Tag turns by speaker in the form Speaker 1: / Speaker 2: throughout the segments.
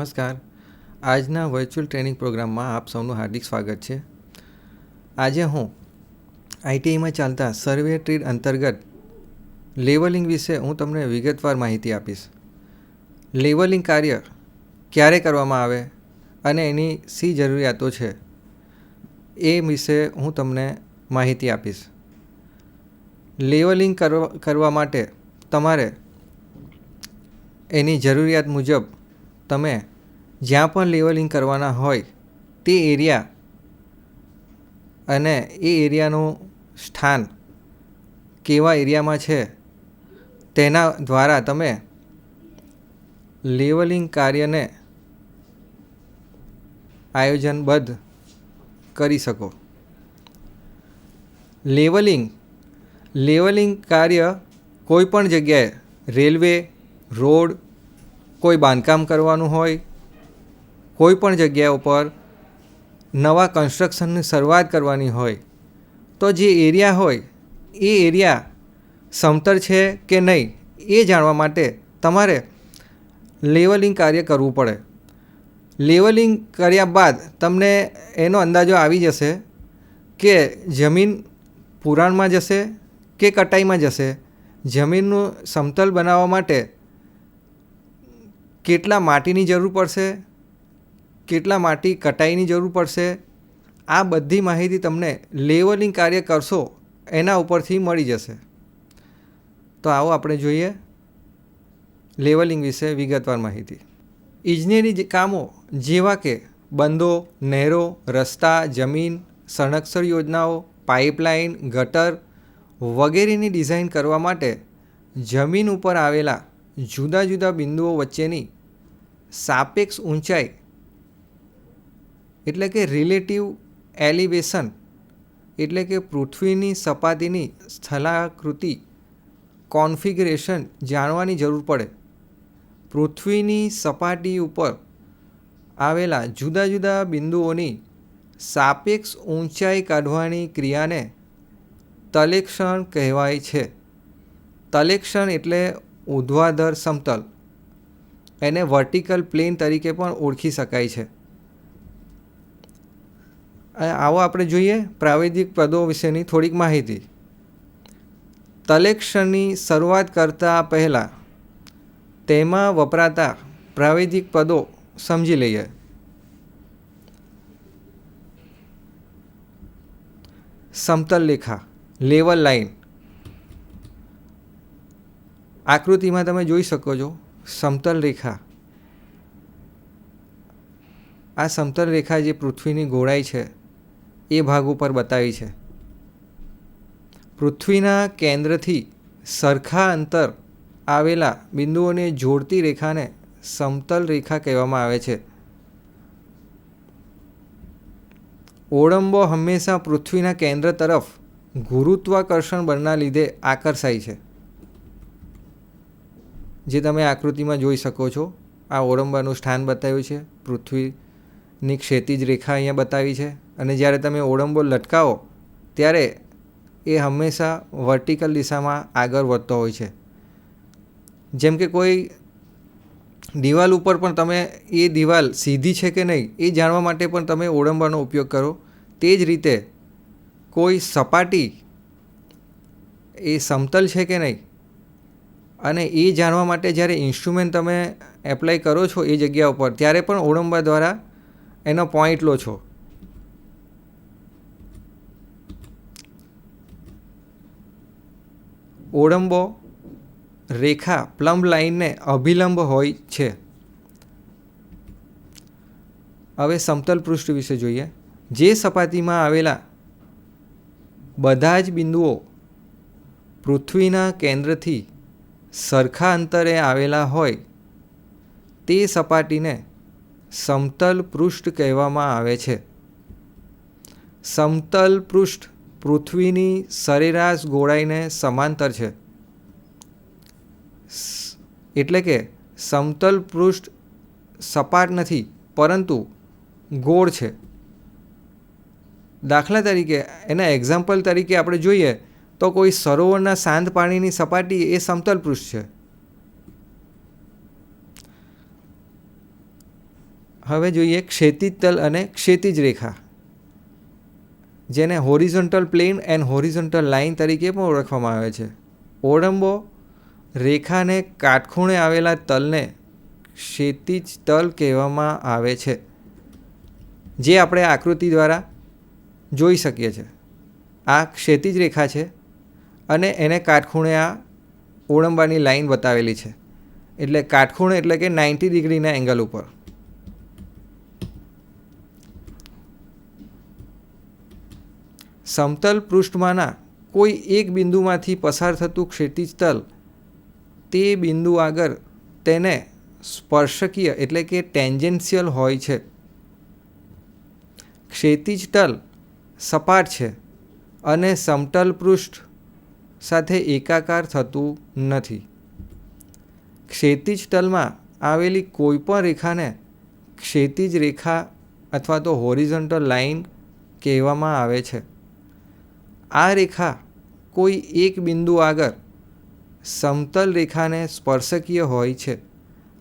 Speaker 1: નમસ્કાર. આજના virtual training પ્રોગ્રામમાં આપ સૌનું હાર્દિક સ્વાગત છે. આજે હું આઈટીઆઈમાં ચાલતા સર્વે ટ્રીડ અંતર્ગત લેવલિંગ વિશે હું તમને વિગતવાર માહિતી આપીશ. લેવલિંગ કાર્ય ક્યારે કરવામાં આવે અને એની શી જરૂરિયાતો છે એ વિશે હું તમને માહિતી આપીશ. લેવલિંગ કરવા માટે તમારે એની જરૂરિયાત મુજબ તમે જ્યાં પણ લેવલિંગ કરવાના હોય, તે એરિયા અને એ એરિયાનું સ્થાન કેવા એરિયામાં છે, તેના દ્વારા તમે લેવલિંગ કાર્યને આયોજનબદ્ધ કરી શકો. લેવલિંગ લેવલિંગ કાર્ય કોઈ પણ જગ્યાએ, રેલવે, રોડ, કોઈ બાંધકામ કરવાનું હોય કોઈ પણ જગ્યા ઉપર નવા કન્સ્ટ્રક્શનની શરૂઆત કરવાની હોય, તો જે એરિયા હોય, એ એરિયા સમતલ છે કે નહીં, એ જાણવા માટે તમારે લેવલિંગ કાર્ય કરવું પડે. લેવલિંગ કર્યા બાદ તમને એનો અંદાજો આવી જશે કે જમીન પુરાણમાં જશે કે કટાઈમાં જશે. જમીનનું સમતલ બનાવવા માટે કેટલા માટીની જરૂર પડશે? કેટલા માટી કટાઈની જરૂર પડશે? આ બધી માહિતી તમને લેવલિંગ કાર્ય કરશો, એના ઉપરથી મળી જશે. તો આવો આપણે જોઈએ લેવલિંગ વિશે વિગતવાર માહિતી. ઇજનેરી કામો જેવા કે બંધો નહેરો, રસ્તા, જમીન સંરક્ષણ યોજનાઓ, પાઇપલાઇન, ગટર વગેરેની ડિઝાઇન કરવા માટે જમીન ઉપર આવેલા જુદા જુદા બિંદુઓ વચ્ચેની સાપેક્ષ ઊંચાઈ એટલે કે રિલેટિવ એલિવેશન એટલે કે પૃથ્વીની સપાટીની સ્થલાકૃતિ કોન્ફિગરેશન જાણવાની જરૂર પડે. પૃથ્વીની સપાટી ઉપર આવેલા જુદા જુદા બિંદુઓની સાપેક્ષ ઊંચાઈ કાઢવાની ક્રિયાને તલેક્ષણ કહેવાય છે. તલેક્ષણ એટલે ઉધ્વાધર સમતલ. એને વર્ટિકલ પ્લેન તરીકે પણ ઓળખી શકાય છે. આવો આપણે જોઈએ પ્રાવિધિક પદો વિશેની થોડીક માહિતી. તલેક્ષણની શરૂઆત કરતાં પહેલાં તેમાં વપરાતા પ્રાવિધિક પદો સમજી લઈએ. સમતલ રેખા લેવલ લાઈન આકૃતિમાં તમે જોઈ શકો છો સમતલ રેખા આ સમતલ રેખા જે પૃથ્વીની ગોળાઈ છે એ ભાગ ઉપર બતાવી છે. પૃથ્વીના કેન્દ્રથી સરખા અંતર આવેલા બિંદુઓને જોડતી રેખાને સમતલ રેખા કહેવામાં આવે છે. ઓળંબો હંમેશા પૃથ્વીના કેન્દ્ર તરફ ગુરુત્વાકર્ષણ બળના લીધે આકર્ષાય છે. જે તમે આકૃતિમાં જોઈ શકો છો, આ ઓળંબાનું સ્થાન બતાવ્યું છે. પૃથ્વીની ક્ષેતિજ રેખા અહીંયા બતાવી છે. અને જ્યારે તમે ઓળંબો લટકાવો, ત્યારે એ હંમેશા વર્ટિકલ દિશામાં આગળ વધતો હોય છે. જેમ કે કોઈ દિવાલ ઉપર પણ તમે એ દિવાલ સીધી છે કે નહીં, એ જાણવા માટે પણ તમે ઓળંબાનો ઉપયોગ કરો. તે જ રીતે કોઈ સપાટી એ સમતલ છે કે નહીં, અને એ જાણવા માટે જ્યારે ઇન્સ્ટ્રુમેન્ટ તમે એપ્લાય કરો છો એ જગ્યા ઉપર, ત્યારે પણ ઓળંબા દ્વારા એનો પોઈન્ટ લો છો. ઓળંબો રેખા પ્લમ્બ લાઇનને અભિલંબ હોય છે. હવે સમતલ પૃષ્ઠ વિશે જોઈએ. જે સપાટીમાં આવેલા બધા જ બિંદુઓ પૃથ્વીના કેન્દ્રથી સરખા અંતરે આવેલા હોય, તે સપાટીને સમતલ પૃષ્ઠ કહેવામાં આવે છે. સમતલ પૃષ્ઠ પૃથ્વીની સરેરાશ ગોળાઈને સમાંતર છે. એટલે કે સમતલ પૃષ્ઠ સપાટ નથી, પરંતુ ગોળ છે. દાખલા તરીકે, એના એક્ઝામ્પલ તરીકે આપણે જોઈએ તો કોઈ સરોવરના શાંત પાણીની સપાટી એ સમતલ પૃષ્ઠ છે. હવે જોઈએ ક્ષેતિજ તલ અને ક્ષેતિજ રેખા. જેને horizontal plane and horizontal line તરીકે પણ ઓળખવામાં આવે છે. ઓળંબો રેખાને કાટખૂણે આવેલા તલને ક્ષેતિજ તલ કહેવામાં આવે છે, જે આપણે આકૃતિ દ્વારા જોઈ શકીએ છીએ આ ક્ષેતિજ રેખા છે અને એને કાટખૂણે આ ઓળંબાની લાઈન બતાવેલી છે. એટલે કાટખૂણે એટલે કે નાઇન્ટી ડિગ્રીના એંગલ ઉપર. સમતલ પૃષ્ઠમાંના કોઈ એક બિંદુમાંથી પસાર થતું ક્ષિતિજ તલ તે બિંદુ આગળ તેને સ્પર્શકીય એટલે કે ટેન્જેન્શિયલ હોય છે. ક્ષિતિજ તલ સપાટ છે અને સમતલ પૃષ્ઠ સાથે એકાકાર થતું નથી. ક્ષિતિજ તલમાં આવેલી કોઈપણ રેખાને ક્ષિતિજ રેખા અથવા તો હોરિઝોન્ટલ લાઇન કહેવામાં આવે છે. આ રેખા કોઈ એક બિંદુ આગળ સમતલ રેખાને સ્પર્શકીય હોય છે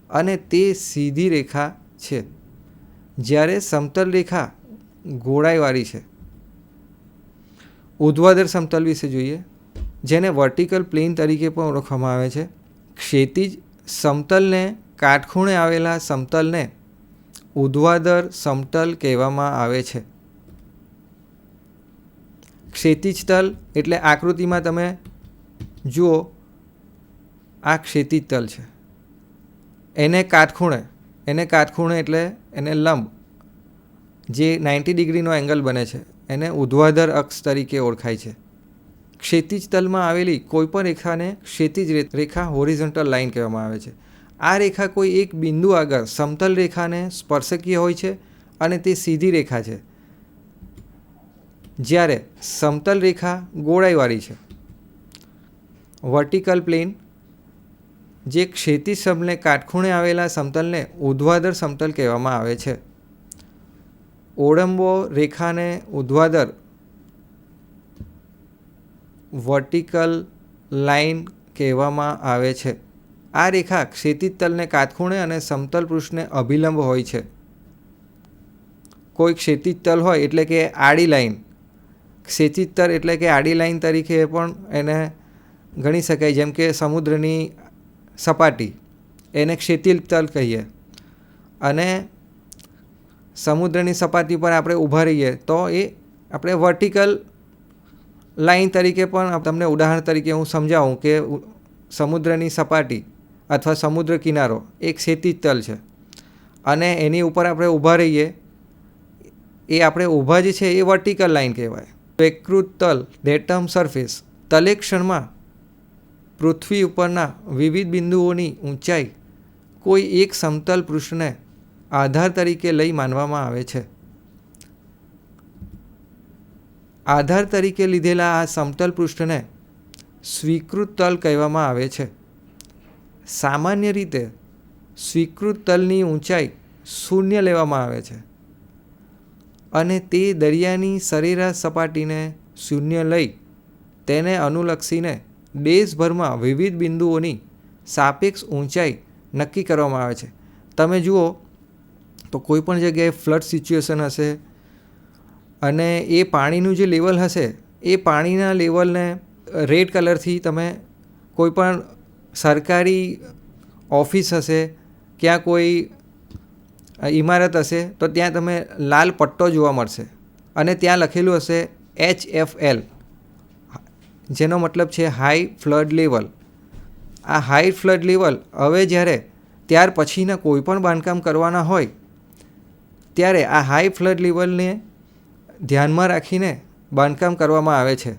Speaker 1: અને તે સીધી રેખા છે. જ્યારે સમતલ રેખા ગોળાઈવાળી છે. ઉદ્વાદર સમતલ વિશે જોઈએ. જેને વર્ટિકલ પ્લેન તરીકે પણ ઓળખવામાં આવે છે. ક્ષિતિજ સમતલને કાટખૂણે આવેલા સમતલને ઉદ્વાદર સમતલ કહેવામાં આવે છે. ક્ષિતિજ તલ એટલે આકૃતિમાં તમે જુઓ, આ ક્ષિતિજ તલ છે. એને કાટખૂણે એને કાટખૂણે એટલે એને લંબ, જે નાઇન્ટી ડિગ્રીનો એંગલ બને છે, એને ઉધ્વાધર અક્ષ તરીકે ઓળખાય છે. ક્ષેતિજ તલમાં આવેલી કોઈપણ રેખાને ક્ષેતિજ રેખા હોરિઝોન્ટલ લાઇન કહેવામાં આવે છે. આ રેખા કોઈ એક બિંદુ આગળ સમતલ રેખાને સ્પર્શકીય હોય છે અને તે સીધી રેખા છે. જ્યારે સમતલ રેખા ગોળાઈવાળી છે. વર્ટિકલ પ્લેન જે ક્ષિતિજ સમને કાટખૂણે આવેલા સમતલને ઉધ્વાદર સમતલ કહેવામાં આવે છે. ઓળંબો રેખાને ઉધ્વાદર વર્ટિકલ લાઇન કહેવામાં આવે છે. આ રેખા ક્ષિતિજ તલને કાટખૂણે અને સમતલ પૃષ્ઠને અભિલંબ હોય છે. કોઈ ક્ષિતિજ તલ હોય એટલે કે આડી લાઈન ક્ષિતિજ તલ એટલે કે આડી લાઈન તરીકે પણ એને ગણી શકાય, જેમ કે સમુદ્રની સપાટી એને ક્ષિતિજ તલ કહીએ. અને સમુદ્રની સપાટી પર આપણે ઊભા રહીએ તો એ આપણે વર્ટિકલ લાઈન તરીકે પણ તમને ઉદાહરણ તરીકે હું સમજાવું કે સમુદ્રની સપાટી અથવા સમુદ્ર કિનારો એક ક્ષિતિજ તલ છે. અને એની ઉપર આપણે ઊભા રહીએ, એ આપણે ઊભા જે છે એ વર્ટિકલ લાઈન કહેવાય. વિકૃત તલ ડેટમ સરફેસ. તલે ક્ષણમાં પૃથ્વી ઉપરના વિવિધ બિંદુઓની ઊંચાઈ કોઈ એક સમતલ પૃષ્ઠને આધાર તરીકે લઈ માનવામાં આવે છે. આધાર તરીકે લીધેલા આ સમતલ પૃષ્ઠને સ્વીકૃત તલ કહેવામાં આવે છે. સામાન્ય રીતે સ્વીકૃત તલની ઊંચાઈ શૂન્ય લેવામાં આવે છે. અને તે દરિયાની સરેરાશ સપાટીને શૂન્ય લઈ તેને અનુલક્ષીને દેશભરમાં વિવિધ બિંદુઓની સાપેક્ષ ઊંચાઈ નક્કી કરવામાં આવે છે. તમે જુઓ તો કોઈપણ જગ્યાએ ફ્લડ સિચ્યુએશન હશે અને એ પાણીનું જે લેવલ હશે, એ પાણીના લેવલને રેડ કલરથી તમે કોઈપણ સરકારી ઓફિસ હશે, ક્યાં કોઈ ઇમારત હશે, તો ત્યાં તમે લાલ પટ્ટો જોવા મળશે. અને ત્યાં લખેલું હશે એચ એફ એલ જેનો મતલબ છે હાઈ ફ્લડ લેવલ આ હાઈ ફ્લડ લેવલ હવે જ્યારે, ત્યાર પછીના કોઈ પણ બાંધકામ કરવાના હોય, ત્યારે આ હાઈ ફ્લડ લેવલને ધ્યાનમાં રાખીને બાંધકામ કરવામાં આવે છે.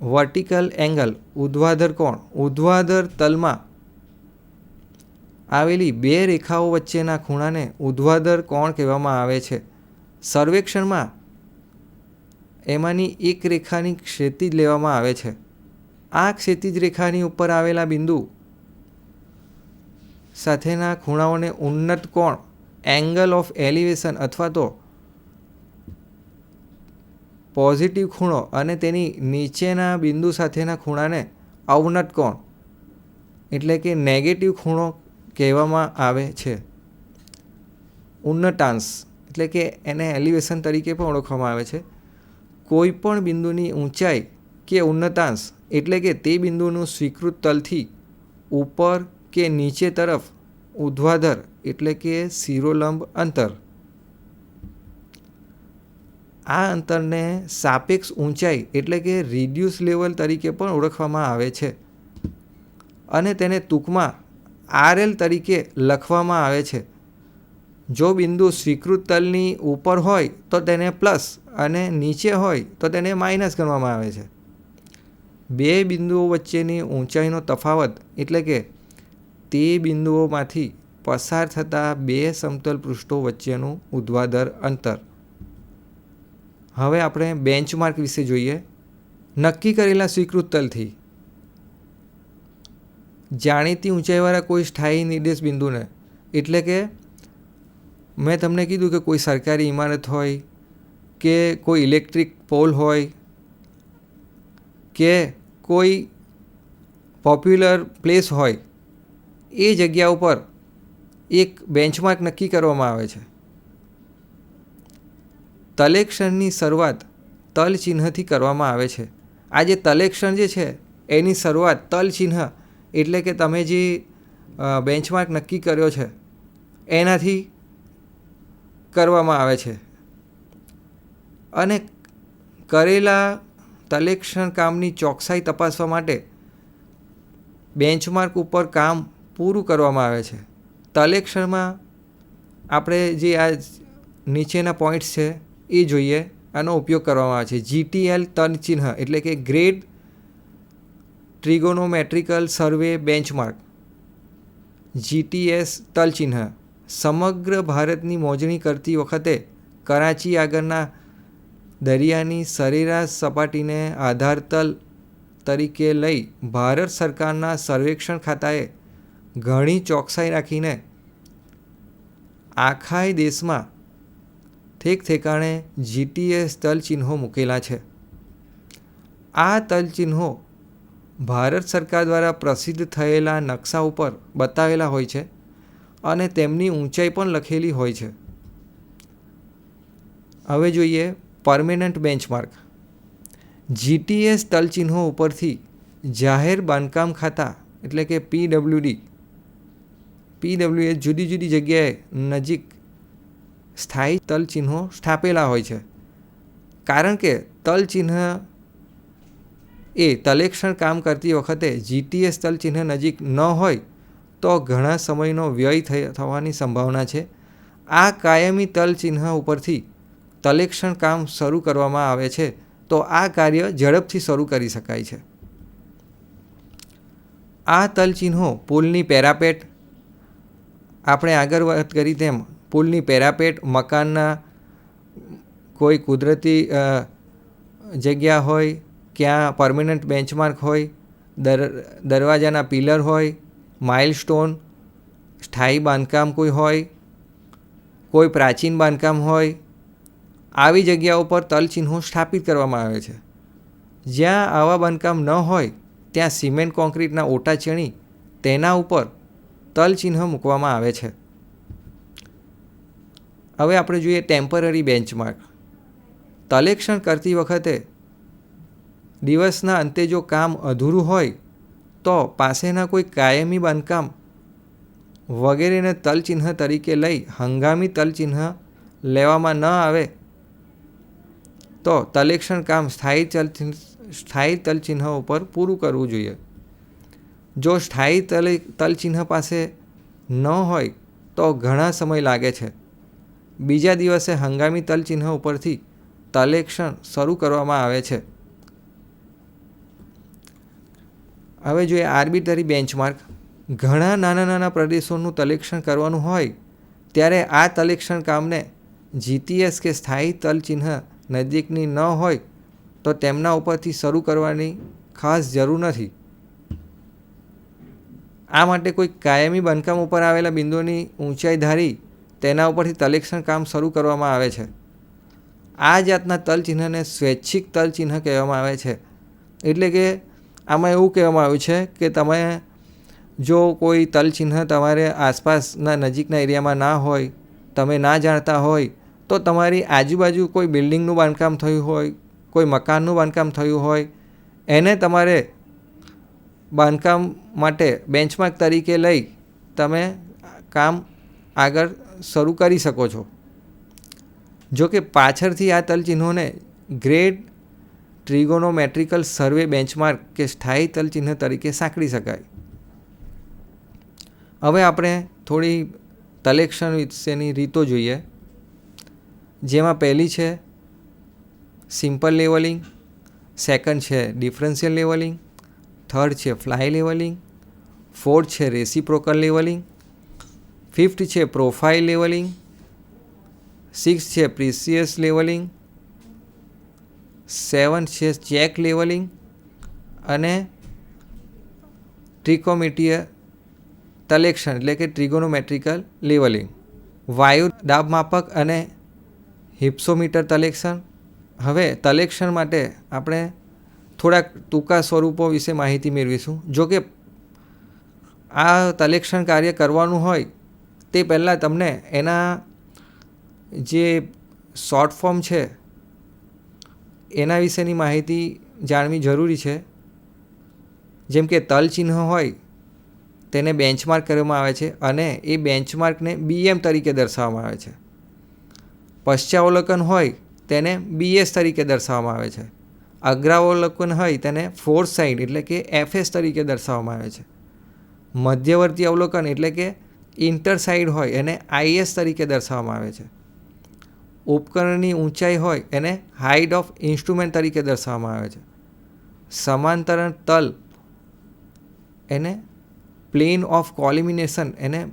Speaker 1: વર્ટિકલ એંગલ ઉદ્વાધર કોણ? ઉદ્વાધર તલમાં આવેલી બે રેખાઓ વચ્ચેના ખૂણાને ઉદ્વાદર કોણ કહેવામાં આવે છે. સર્વેક્ષણમાં એમાંની એક રેખાની ક્ષિતિજ લેવામાં આવે છે. આ ક્ષિતિજ રેખાની ઉપર આવેલા બિંદુ સાથેના ખૂણાઓને ઉન્નત કોણ, એંગલ ઓફ એલિવેશન અથવા તો પોઝિટિવ ખૂણો અને તેની નીચેના બિંદુ સાથેના ખૂણાને અવનત કોણ, એટલે કે નેગેટિવ ખૂણો કહેવામાં આવે છે. ઉન્નતાંશ, એટલે કે એને એલિવેશન તરીકે પણ ઓળખવામાં આવે છે. કોઈ પણ બિંદુની ઊંચાઈ કે ઉન્નતાંશ, એટલે કે તે બિંદુનું સ્વીકૃત તલથી ઉપર કે નીચે તરફ ઉધ્વાધર એટલે કે શિરોલંબ અંતર. આ અંતરને સાપેક્ષ ઊંચાઈ, એટલે કે રિડ્યુસ લેવલ તરીકે પણ ઓળખવામાં આવે છે. અને તેને ટૂંકમાં આરએલ તરીકે લખવામાં આવે છે. જો બિંદુ સ્વીકૃત તલની ઉપર હોય તો તેને પ્લસ અને નીચે હોય તો તેને માઇનસ ગણવામાં આવે છે. બે બિંદુઓ વચ્ચેની ઊંચાઈનો તફાવત એટલે કે તે બિંદુઓમાંથી પસાર થતા બે સમતલ પૃષ્ઠો વચ્ચેનું ઉધ્વાધર અંતર. હવે આપણે બેન્ચમાર્ક વિશે જોઈએ. નક્કી કરેલા સ્વીકૃત તલથી જાણીતી ઊંચાઈવાળા કોઈ સ્થાયી નિર્દેશ બિંદુને, એટલે કે મેં તમને કીધું કે કોઈ સરકારી ઇમારત હોય, કે કોઈ ઇલેક્ટ્રિક પોલ હોય, કે કોઈ પોપ્યુલર પ્લેસ હોય, એ જગ્યા ઉપર એક બેન્ચમાર્ક નક્કી કરવામાં આવે છે. તલેક્ષણની શરૂઆત તલ ચિહ્નથી કરવામાં આવે છે. આ જે તલેક્ષણ જે છે, એની શરૂઆત તલ ચિહ્ન એટલે કે તમે જે બેન્ચમાર્ક નક્કી કર્યો છે, એનાથી કરવામાં આવે છે. અને કરેલા તલેક્ષણ કામની ચોકસાઈ તપાસવા માટે બેન્ચમાર્ક ઉપર કામ પૂરું કરવામાં આવે છે. તલેક્ષણમાં આપણે જે આ નીચેના પોઈન્ટ્સ છે એ જોઈએ, આનો ઉપયોગ કરવામાં આવે છે. જીટીએલ તન ચિહ્ન એટલે કે great trigonometrical survey benchmark. GTS તલચિહ્ન. સમગ્ર ભારતની મોજણી કરતી વખતે કરાચી આગળના દરિયાની સરેરાશ સપાટીને આધાર તલ તરીકે લઈ ભારત સરકારના સર્વેક્ષણ ખાતાએ ઘણી ચોકસાઈ રાખીને આખાય દેશમાં ઠેક ઠેકાણે જીટીએસ તલચિહ્નો મૂકેલા છે. આ તલચિહ્નો ભારત સરકાર દ્વારા પ્રસિદ્ધ થયેલા નકશા ઉપર બતાવેલા હોય છે અને તેમની ઊંચાઈ પણ લખેલી હોય છે. હવે જોઈએ પરમેનન્ટ બેન્ચમાર્ક. જીટીએસ તલચિહ્નો ઉપરથી જાહેર બાંધકામ ખાતા એટલે કે પીડબ્લ્યુડી પીડબ્લ્યુએ જુદી જુદી જગ્યાએ નજીક સ્થાયી તલચિહ્નો સ્થાપેલા હોય છે. કારણ કે તલચિહ્ન એ તલેક્ષણ કામ કરતી વખતે જીટીએસ તલચિહ્ન નજીક ન હોય તો ઘણા સમયનો વ્યય થવાની સંભાવના છે. આ કાયમી તલચિહ્ન ઉપરથી તલેક્ષણ કામ શરૂ કરવામાં આવે છે, તો આ કાર્ય ઝડપથી શરૂ કરી શકાય છે. આ તલચિહ્નો પુલની પેરાપેટ, આપણે આગળ વાત કરી તેમ, પુલની પેરાપેટ મકાનના કોઈ કુદરતી જગ્યા હોય ક્યાં પરમેનન્ટ બેન્ચમાર્ક હોય, દર, દરવાજાના પિલર હોય માઇલસ્ટોન સ્થાયી બાંધકામ કોઈ હોય, કોઈ પ્રાચીન બાંધકામ હોય, આવી જગ્યાઓ પર તલચિહ્નો સ્થાપિત કરવામાં આવે છે. જ્યાં આવા બાંધકામ ન હોય, ત્યાં સિમેન્ટ કોન્ક્રીટના ઓટા ચણી, તેના ઉપર તલચિહ્ન મૂકવામાં આવે છે. હવે આપણે જોઈએ ટેમ્પરરી બેન્ચમાર્ક તલેક્ષણ કરતી વખતે દિવસના અંતે જો કામ અધૂરું હોય, તો પાસેના કોઈ કાયમી બાંધકામ વગેરેને તલચિહ્ન તરીકે લઈ હંગામી તલચિહ્ન લેવામાં ન આવે, તો તલેક્ષણ કામ સ્થાયી તલ સ્થાયી તલચિહ્ન ઉપર પૂરું કરવું જોઈએ. જો સ્થાયી તલ, તલચિહ્ન પાસે ન હોય, તો ઘણા સમય લાગે છે. બીજા દિવસે હંગામી તલચિહ્ન ઉપરથી તલેક્ષણ શરૂ કરવામાં આવે છે. હવે જો એ આર્બિટરી બેન્ચમાર્ક ઘણા નાના નાના પ્રદેશોનું તલેક્ષણ કરવાનું હોય, ત્યારે આ તલેક્ષણ કામને જીટીએસ કે સ્થાયી તલચિહ્ન નજીકની ન હોય, તો તેમના ઉપરથી શરૂ કરવાની ખાસ જરૂર નથી. આ માટે કોઈ કાયમી બાંધકામ ઉપર આવેલા બિંદુની ઊંચાઈ ધારી તેના ઉપરથી તલેક્ષણ કામ શરૂ કરવામાં આવે છે. આ જાતના તલચિહ્નને સ્વૈચ્છિક તલચિહ્ન કહેવામાં આવે છે. એટલે કે આમાં એવું કહેવામાં આવ્યું છે કે તમે જો કોઈ તલચિહ્ન તમારે આસપાસના નજીકના એરિયામાં ના હોય, તમે ના જાણતા હોય, તો તમારી આજુબાજુ કોઈ બિલ્ડિંગનું બાંધકામ થયું હોય, કોઈ મકાનનું બાંધકામ થયું હોય, એને તમારે બાંધકામ માટે બેન્ચમાર્ક તરીકે લઈ તમે કામ આગળ શરૂ કરી શકો છો. જો કે પાછળથી આ તલચિહ્નોને ગ્રેડ ટ્રિગોનોમેટ્રિકલ સર્વે બેન્ચમાર્ક કે સ્થાયી તલચિહ્ન તરીકે સાંકળી શકાય. હવે આપણે થોડી તલેક્ષણ વિશેની રીતો જોઈએ. જેમાં પહેલી છે સિમ્પલ લેવલિંગ, સેકન્ડ છે ડિફરન્શિયલ લેવલિંગ, થર્ડ છે ફ્લાય લેવલિંગ, ફોર્થ છે રેસિપ્રોકલ લેવલિંગ, ફિફ્થ છે પ્રોફાઇલ લેવલિંગ સિક્સ છે પ્રિસિયસ લેવલિંગ સેવન છે ચેક લેવલિંગ અને ટ્રિકોમિટીય તલેક્ષણ, એટલે કે ટ્રિગોનોમેટ્રિકલ લેવલિંગ. વાયુ દાબ માપક અને હિપ્સોમીટર તલેક્ષણ. હવે તલેક્ષણ માટે આપણે થોડાક ટૂંકા સ્વરૂપો વિશે માહિતી મેળવીશું. જો કે આ તલેક્ષણ કાર્ય કરવાનું હોય, તે પહેલાં તમને એના જે શોર્ટ ફોર્મ છે એના વિશેની માહિતી જાણવી જરૂરી છે. જેમ કે તલ ચિહ્ન હોય, તેને બેન્ચમાર્ક કરવામાં આવે છે અને એ બેન્ચમાર્કને બીએમ તરીકે દર્શાવવામાં આવે છે. પશ્ચાવલોકન હોય, તેને બીએસ તરીકે દર્શાવવામાં આવે છે. અગ્રાવલોકન હોય, તેને ફોર્થ સાઇડ એટલે કે એફએસ તરીકે દર્શાવવામાં આવે છે. મધ્યવર્તી અવલોકન એટલે કે ઇન્ટર સાઇડ હોય, એને આઈએસ તરીકે દર્શાવવામાં આવે છે. ઉપકરણની ઊંચાઈ હોય એને હાઇટ ઓફ ઇન્સ્ટ્રુમેન્ટ તરીકે દર્શાવવામાં આવે છે. સમાંતરણ તલ એને પ્લેન ઓફ કોલિમિનેશન એને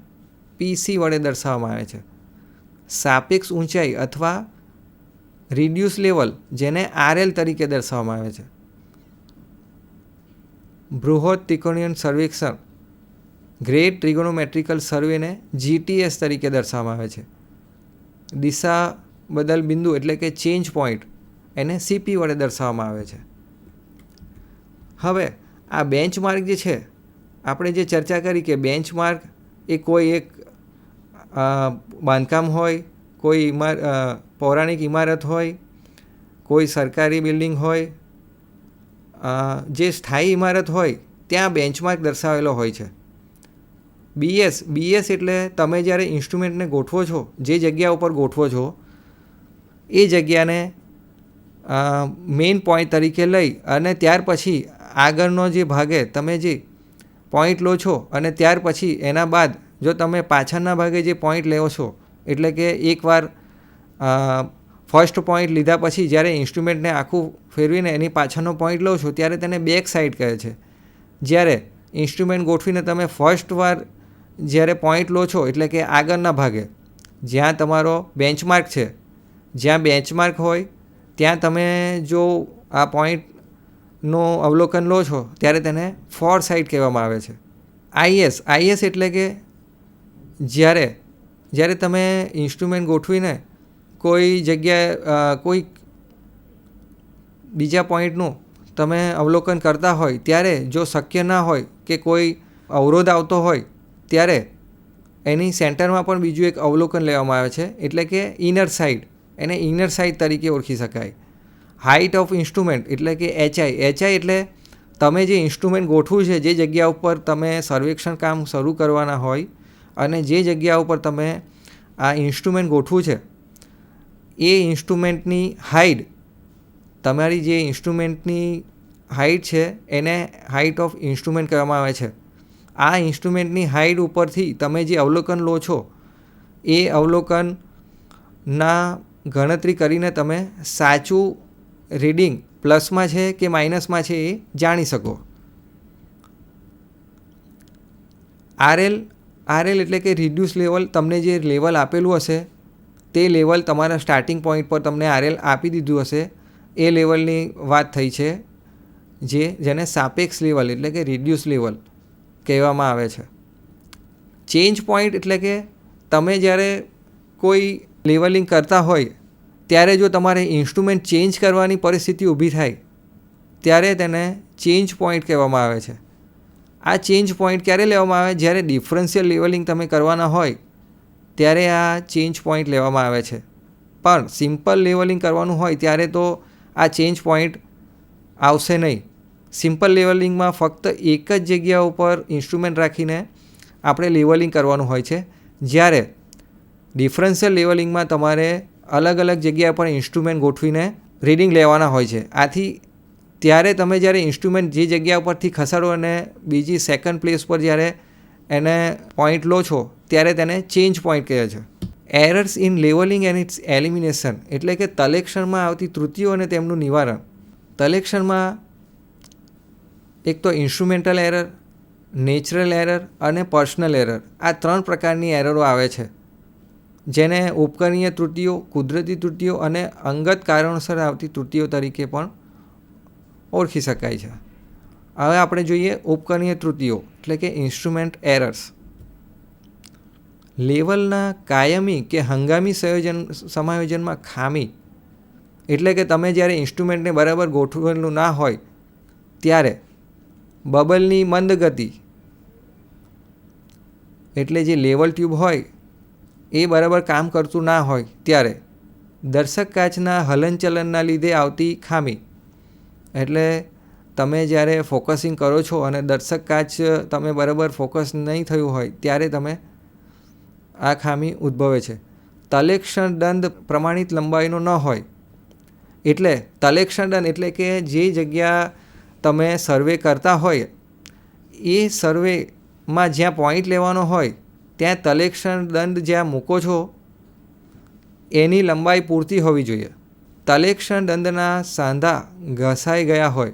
Speaker 1: પીસી વડે દર્શાવવામાં આવે છે. સાપેક્ષ ઊંચાઈ અથવા રિડ્યુસ લેવલ જેને આરએલ તરીકે દર્શાવવામાં આવે છે. બૃહદ ત્રિકોણીયન સર્વેક્ષણ ગ્રેટ ટ્રિગોનોમેટ્રિકલ સર્વેને જીટીએસ તરીકે દર્શાવવામાં આવે છે. દિશા બદલ બિંદુ એટલે કે ચેન્જ પોઈન્ટ એને સીપી વડે દર્શાવવામાં આવે છે. હવે આ બેન્ચમાર્ક જે છે, આપણે જે ચર્ચા કરી કે બેન્ચમાર્ક એ કોઈ એક બાંધકામ હોય, કોઈ ઇમાર પૌરાણિક ઇમારત હોય, કોઈ સરકારી બિલ્ડિંગ હોય જે સ્થાયી ઇમારત હોય, ત્યાં બેન્ચમાર્ક દર્શાવેલો હોય છે. બીએસ બીએસ એટલે તમે જ્યારે ઇન્સ્ટ્રુમેન્ટને ગોઠવો છો, જે જગ્યા ઉપર ગોઠવો છો એ જગ્યાને મેઇન પોઈન્ટ તરીકે લઈ અને ત્યાર પછી આગળનો જે ભાગે તમે જે પોઈન્ટ લો છો અને ત્યાર પછી એના બાદ જો તમે પાછળના ભાગે જે પોઈન્ટ લેવો છો, એટલે કે એકવાર ફર્સ્ટ પોઈન્ટ લીધા પછી જ્યારે ઇન્સ્ટ્રુમેન્ટને આખું ફેરવીને એની પાછળનો પોઈન્ટ લો છો, ત્યારે તેને બેક સાઈડ કહે છે. જ્યારે ઇન્સ્ટ્રુમેન્ટ ગોઠવીને તમે ફર્સ્ટ વાર જ્યારે પોઈન્ટ લો છો, એટલે કે આગળના ભાગે, જ્યાં તમારો બેન્ચમાર્ક છે જ્યાં બેન્ચમાર્ક હોય, ત્યાં તમે જો આ પોઈન્ટનું અવલોકન લો છો, ત્યારે તેને ફોર સાઇટ કહેવામાં આવે છે. આઈએસ આઈએસ એટલે કે જ્યારે જ્યારે તમે ઇન્સ્ટ્રુમેન્ટ ગોઠવીને કોઈ જગ્યાએ કોઈ બીજા પોઈન્ટનું તમે અવલોકન કરતા હોય, ત્યારે જો શક્ય ના હોય કે કોઈ અવરોધ આવતો હોય, ત્યારે એની સેન્ટરમાં પણ બીજું એક અવલોકન લેવામાં આવે છે, એટલે કે ઇનર સાઇડ એને ઇનર સાઇડ તરીકે ઓળખી શકાય. હાઇટ ઓફ ઇન્સ્ટ્રુમેન્ટ એટલે કે એચઆઈ એચઆઈ એટલે તમે જે ઇન્સ્ટ્રુમેન્ટ ગોઠવું છે, જે જગ્યા ઉપર તમે સર્વેક્ષણ કામ શરૂ કરવાના હોય અને જે જગ્યા ઉપર તમે આ ઇન્સ્ટ્રુમેન્ટ ગોઠવું છે, એ ઇન્સ્ટ્રુમેન્ટની હાઇટ તમારી જે ઇન્સ્ટ્રુમેન્ટની હાઇટ છે, એને હાઇટ ઓફ ઇન્સ્ટ્રુમેન્ટ કહેવામાં આવે છે. આ ઇન્સ્ટ્રુમેન્ટની હાઇટ ઉપરથી તમે જે અવલોકન લો છો, એ અવલોકનના ગણતરી કરીને તમે સાચું રીડિંગ પ્લસમાં છે કે માઇનસમાં છે એ જાણી શકો. આરએલ આરએલ એટલે કે રિડ્યુસ લેવલ તમને જે લેવલ આપેલું હશે, તે લેવલ તમારા સ્ટાર્ટિંગ પોઈન્ટ પર તમને આરએલ આપી દીધું હશે. એ લેવલની વાત થઈ છે, જે જેને સાપેક્ષ લેવલ એટલે કે રિડ્યુસ લેવલ કહેવામાં આવે છે. ચેન્જ પોઈન્ટ એટલે કે તમે જ્યારે કોઈ લેવલિંગ કરતા હોય, ત્યારે જો તમારે ઇન્સ્ટ્રુમેન્ટ ચેન્જ કરવાની પરિસ્થિતિ ઊભી થાય, ત્યારે તેને ચેન્જ પોઈન્ટ કહેવામાં આવે છે. આ ચેન્જ પોઈન્ટ ક્યારે લેવામાં આવે? જ્યારે ડિફરન્શિયલ લેવલિંગ તમે કરવાના હોય, ત્યારે આ ચેન્જ પોઈન્ટ લેવામાં આવે છે. પણ સિમ્પલ લેવલિંગ કરવાનું હોય, ત્યારે તો આ ચેન્જ પોઈન્ટ આવશે નહીં. સિમ્પલ લેવલિંગમાં ફક્ત એક જ જગ્યા ઉપર ઇન્સ્ટ્રુમેન્ટ રાખીને આપણે લેવલિંગ કરવાનું હોય છે. જ્યારે ડિફરન્શિયલ લેવલિંગમાં તમારે અલગ અલગ જગ્યા પર ઇન્સ્ટ્રુમેન્ટ ગોઠવીને રીડિંગ લેવાના હોય છે. આથી ત્યારે તમે જ્યારે ઇન્સ્ટ્રુમેન્ટ જે જગ્યા ઉપરથી ખસાડો અને બીજી સેકન્ડ પ્લેસ પર જ્યારે એને પોઈન્ટ લો છો, ત્યારે તેને ચેન્જ પોઈન્ટ કહે છે. Errors in levelling and its elimination એટલે કે તલેક્ષણમાં આવતી ત્રુટિઓ અને તેમનું નિવારણ. તલેક્ષણમાં એક તો ઇન્સ્ટ્રુમેન્ટલ એરર નેચરલ એરર અને પર્સનલ એરર આ ત્રણ પ્રકારની એરરો આવે છે. જેને ઉપકરણીય ત્રુટિઓ, કુદરતી ત્રુટિઓ અને અંગત કારણોસર આવતી ત્રુટિઓ તરીકે પણ ઓળખી શકાય છે. હવે આપણે જોઈએ ઉપકરણીય ત્રુટિઓ, એટલે કે ઇન્સ્ટ્રુમેન્ટ એરર્સ લેવલના કાયમી કે હંગામી સંયોજન, સમાયોજનમાં ખામી, એટલે કે તમે જ્યારે ઇન્સ્ટ્રુમેન્ટને બરાબર ગોઠવેલું ના હોય, ત્યારે બબલની મંદ ગતિ એટલે જે લેવલ ટ્યુબ હોય એ બરાબર કામ કરતું ના હોય ત્યારે દર્શક કાચના હલનચલનના લીધે આવતી ખામી. એટલે તમે જ્યારે ફોકસિંગ કરો છો અને દર્શક કાચ તમે બરાબર ફોકસ નહીં થયું હોય ત્યારે તમે આ ખામી ઉદ્ભવે છે. તલેક્ષણ દંડ પ્રમાણિત લંબાઈનો ન હોય. એટલે તલેક્ષણ દંડ એટલે કે જે જગ્યા તમે સર્વે કરતા હોય એ સર્વેમાં જ્યાં પોઈન્ટ લેવાનો હોય ત્યાં તલેક્ષણ દંડ જ્યાં મૂકો છો, એની લંબાઈ પૂરતી હોવી જોઈએ. તલેક્ષણ દંડના સાંધા ઘસાઈ ગયા હોય,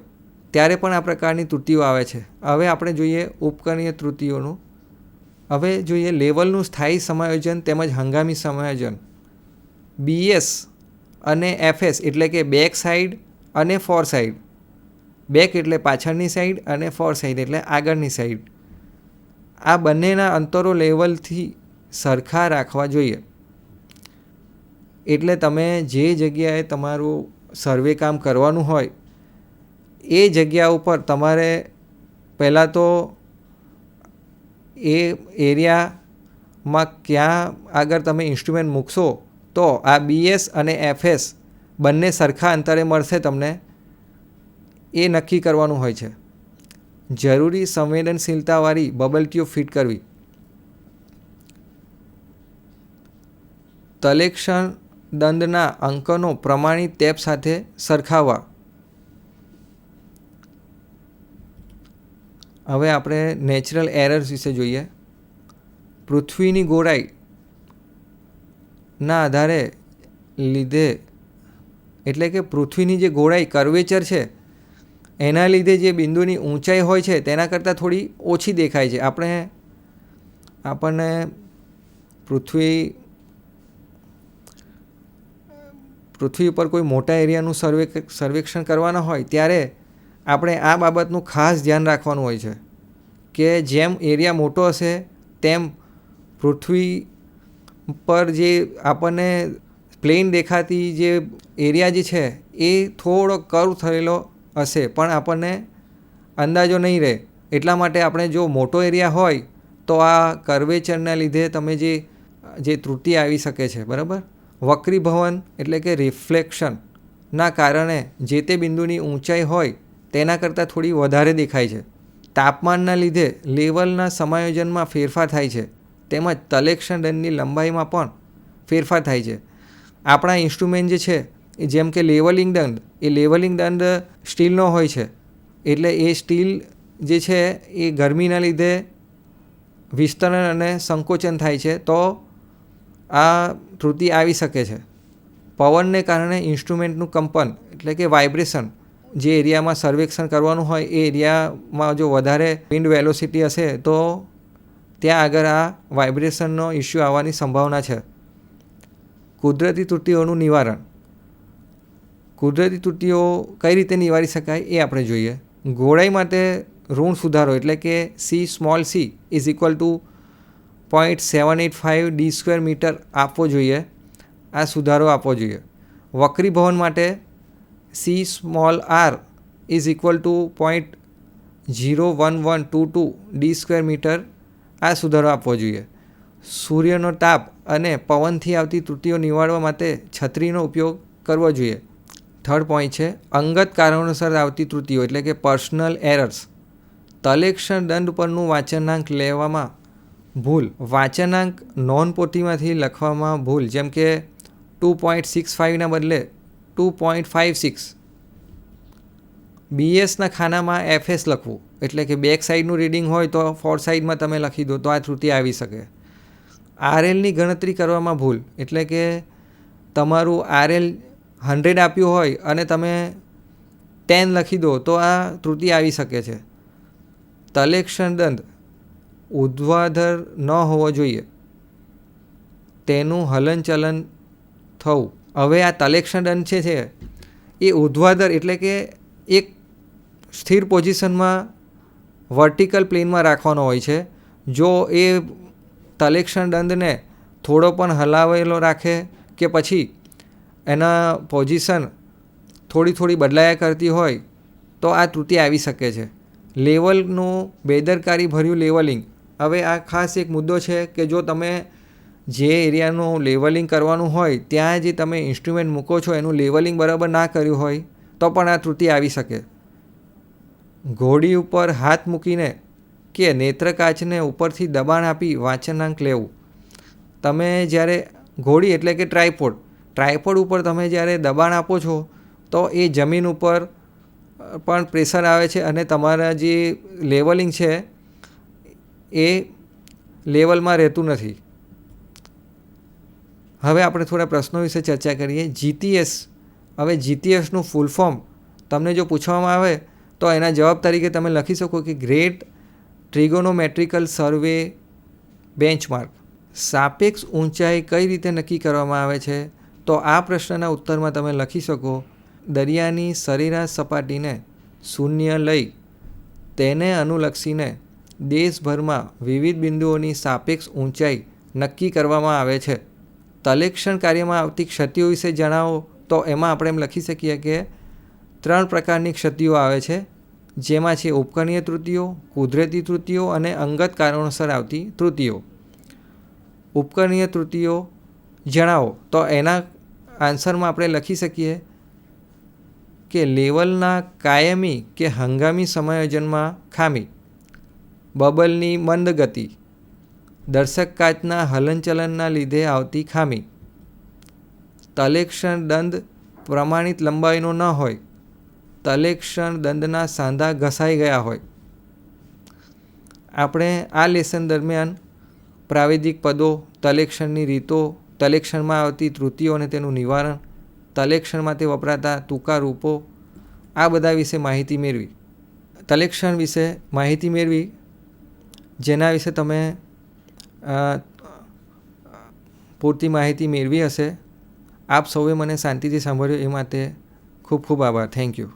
Speaker 1: ત્યારે પણ આ પ્રકારની ત્રુટિઓ આવે છે. હવે આપણે જોઈએ ઉપકરણીય ત્રુટિઓનું. હવે જોઈએ લેવલનું સ્થાયી સમાયોજન તેમજ હંગામી સમાયોજન. બીએસ અને એફએસ એટલે કે બેક સાઈડ અને ફોર સાઈડ બેક એટલે પાછળની સાઈડ અને ફોર સાઈડ એટલે આગળની સાઈડ આ બંનેના અંતરો લેવલથી સરખા રાખવા જોઈએ. એટલે તમે જે જગ્યાએ તમારું સર્વે કામ કરવાનું હોય, એ જગ્યા ઉપર તમારે પહેલાં તો એ એરિયામાં ક્યાં આગળ તમે ઇન્સ્ટ્રુમેન્ટ મૂકશો, તો આ બીએસ અને એફએસ બંને સરખા અંતરે મળશે તમને, એ નક્કી કરવાનું હોય છે. જરૂરી સંવેદનશીલતાવાળી બબલ ટ્યુબ ફિટ કરવી. તલેક્ષણ દંડના અંકનો પ્રમાણિત ટેપ સાથે સરખાવવા. હવે આપણે નેચરલ એરર્સ વિશે જોઈએ. પૃથ્વીની ગોળાઈ ના આધારે લીધે એટલે કે પૃથ્વીની જે ગોળાઈ કર્વેચર છે એના લીધે જે બિંદુની ઊંચાઈ હોય છે, તેના કરતાં થોડી ઓછી દેખાય છે. આપણે, આપણને પૃથ્વી પૃથ્વી ઉપર કોઈ મોટા એરિયાનું સર્વે, સર્વેક્ષણ કરવાના હોય, ત્યારે આપણે આ બાબતનું ખાસ ધ્યાન રાખવાનું હોય છે કે જેમ એરિયા મોટો હશે, તેમ પૃથ્વી પર જે આપણને પ્લેન દેખાતી જે એરિયા જે છે, એ થોડો કર્વ થયેલો હશે, પણ આપણને અંદાજો નહીં રહે. એટલા માટે આપણે જો મોટો એરિયા હોય, તો આ કર્વેચરના લીધે તમે જે જે ત્રુટિ આવી શકે છે, બરાબર? વક્રીભવન એટલે કે રિફ્લેક્શનના કારણે જે તે બિંદુની ઊંચાઈ હોય, તેના કરતાં થોડી વધારે દેખાય છે. તાપમાનના લીધે લેવલના સમાયોજનમાં ફેરફાર થાય છે. તેમજ તલેક્ષણ દંડની લંબાઈમાં પણ ફેરફાર થાય છે. આપણા ઇન્સ્ટ્રુમેન્ટ જે છે જેમ કે લેવલિંગ દંડ, એ લેવલિંગ દંડ સ્ટીલનો હોય છે. એટલે એ સ્ટીલ જે છે એ ગરમીના લીધે વિસ્તરણ અને સંકોચન થાય છે, તો આ ત્રુટિ આવી શકે છે. પવનને કારણે ઇન્સ્ટ્રુમેન્ટનું કંપન, એટલે કે વાઇબ્રેશન, જે એરિયામાં સર્વેક્ષણ કરવાનું હોય, એ એરિયામાં જો વધારે વિન્ડ વેલોસિટી હશે, તો ત્યાં આગળ આ વાઇબ્રેશનનો ઇસ્યુ આવવાની સંભાવના છે. કુદરતી ત્રુટિઓનું નિવારણ. કુદરતી ત્રુટિઓ કઈ રીતે નિવારી શકાય એ આપણે જોઈએ. ગોળાઈ માટે ઋણ સુધારો એટલે કે C small C is equal to point seven eight five D square metre આપવો જોઈએ. આ સુધારો આપવો જોઈએ. વક્રી ભવન માટે C small R is equal to point zero one one two two D square metre આ સુધારો આપવો જોઈએ. સૂર્યનો તાપ અને પવનથી આવતી ત્રુટિઓ નિવારવા માટે છત્રીનો ઉપયોગ કરવો જોઈએ. થર્ડ પોઈન્ટ છે, અંગત કારણોસર આવતી ત્રુટિઓ એટલે કે પર્સનલ એરર્સ તલેક્ષણ દંડ પરનું વાંચનાંક લેવામાં ભૂલ. વાંચનાંક નોનપોથીમાંથી લખવામાં ભૂલ, જેમ કે ટુ પોઈન્ટ સિક્સ ફાઇવના બદલે ટુ પોઈન્ટ ફાઇવ સિક્સ બીએસના ખાનામાં એફએસ લખવું, એટલે કે બેક સાઈડનું રીડિંગ હોય તો ફોર સાઈડમાં તમે લખી દો તો આ ત્રુટિ આવી શકે. આરએલની ગણતરી કરવામાં ભૂલ, એટલે કે તમારું આરએલ હંડ્રેડ આપ્યું હોય અને તમે ટેન લખી દો, તો આ ત્રુટિ આવી શકે છે. તલેક્ષણ દંત ઉદ્વાધર ન હોવો જોઈએ. તેનું હલનચલન થવું. હવે આ તલેક્ષણ દંત છે, એ ઉદ્વાધર એટલે કે એક સ્થિર પોઝિશનમાં વર્ટિકલ પ્લેનમાં રાખવાનો હોય છે. જો એ તલેક્ષણ દંડને થોડો પણ હલાવેલો રાખે કે પછી એના પોઝિશન થોડી થોડી બદલાયા કરતી હોય, તો આ ત્રુટિ આવી શકે છે. લેવલનું બેદરકારી ભર્યું લેવલિંગ. હવે આ ખાસ એક મુદ્દો છે કે જો તમે જે એરિયાનું લેવલિંગ કરવાનું હોય, ત્યાં જે તમે ઇન્સ્ટ્રુમેન્ટ મૂકો છો, એનું લેવલિંગ બરાબર ના કર્યું હોય, તો પણ આ ત્રુટિ આવી શકે. ઘોડી ઉપર હાથ મૂકીને કે નેત્રકાચને ઉપરથી દબાણ આપી વાંચનાંક લેવું. તમે જ્યારે ઘોડી એટલે કે ટ્રાયપોડ ટ્રાયપોડ ઉપર તમે જ્યારે દબાણ આપો છો, તો એ જમીન ઉપર પણ પ્રેશર આવે છે અને તમારા જે લેવલિંગ છે, એ લેવલમાં રહેતું નથી. હવે આપણે થોડા પ્રશ્નો વિશે ચર્ચા કરીએ. જીટીએસ, હવે જીટીએસનું ફૂલ ફોર્મ તમને જો પૂછવામાં આવે, તો એના જવાબ તરીકે તમે લખી શકો કે ગ્રેટ ટ્રિગોનોમેટ્રિકલ સર્વે બેન્ચમાર્ક. સાપેક્ષ ઊંચાઈ કઈ રીતે નક્કી કરવામાં આવે છે? તો આ પ્રશ્નના ઉત્તરમાં તમે લખી શકો, દરિયાની સરેરાશ સપાટીને શૂન્ય લઈ તેને અનુલક્ષીને દેશભરમાં વિવિધ બિંદુઓની સાપેક્ષ ઊંચાઈ નક્કી કરવામાં આવે છે. તલેક્ષણ કાર્યમાં આવતી ક્ષતિઓ વિશે જણાવો તો એમાં આપણે એમ લખી શકીએ કે ત્રણ પ્રકારની ક્ષતિઓ આવે છે, જેમાં છે ઉપકરણીય ત્રુટિઓ, કુદરતી ત્રુટિઓ અને અંગત કારણોસર આવતી ત્રુટિઓ. ઉપકરણીય ત્રુટિઓ જણાવો તો એના આન્સરમાં આપણે લખી શકીએ કે લેવલના કાયમી કે હંગામી સમાયોજનમાં ખામી, બબલની મંદ ગતિ દર્શક કાચના હલનચલનના લીધે આવતી ખામી, તલેક્ષણ દંડ પ્રમાણિત લંબાઈનો ન હોય, તલેક્ષણ દંડના સાંધા ઘસાઈ ગયા હોય. આપણે આ લેસન દરમિયાન પ્રાવેદિક પદો, તલેક્ષણની રીતો તલેક્ષણમાં આવતી ત્રુટિઓ અને તેનું નિવારણ તલેક્ષણમાં તે વપરાતા ટૂંકા રૂપો, આ બધા વિશે માહિતી મેળવી. તલેક્ષણ વિશે માહિતી મેળવી, જેના વિશે તમે પૂરતી માહિતી મેળવી હશે. આપ સૌએ મને શાંતિથી સાંભળ્યો એ માટે ખૂબ ખૂબ આભાર. Thank you.